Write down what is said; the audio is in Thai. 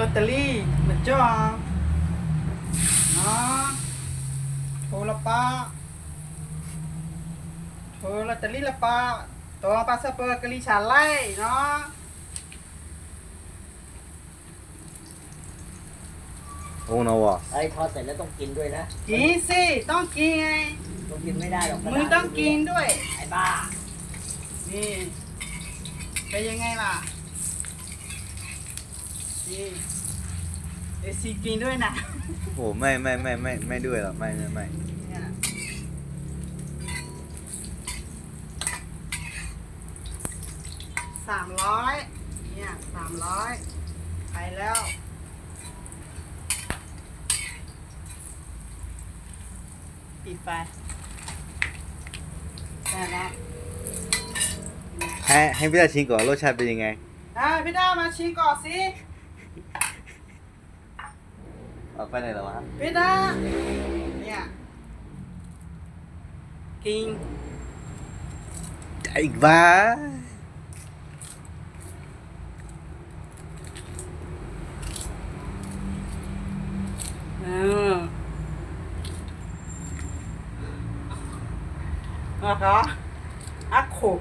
ลอตเตอรี่เหมือนจ้าเนาะโทรละป้าโทรลอตเตอรี่ละป้าตัวปลาสเปอร์กะลิชาไล่เนาะโอ้โนวะไอ้ยทอดเสร็จแล้วต้องกินด้วยนะ กินสิ ต้องกินไงต้องกินไม่ได้หรอกมึงต้องกินด้วย ไอ้บ้า นี่เป็นยังไงล่ะ นี่เอซีกินด้วยนะโหไม่ไม่ไม่ไม่ไม่ด้วยหรอกไม่ไม่ไม่เนี่ยสามร้อยเนี่ยสามร้อยไปแล้ว ปิดไปได้แล้วให้ให้พี่ตาชิมก่อนรสชาติเป็นยังไง อะพี่ดามาชิมก่อนสิ เอาไปไหนแล้ววะพี่ด้าเนี่ยกินใจบ้าเออนะคะอักโขก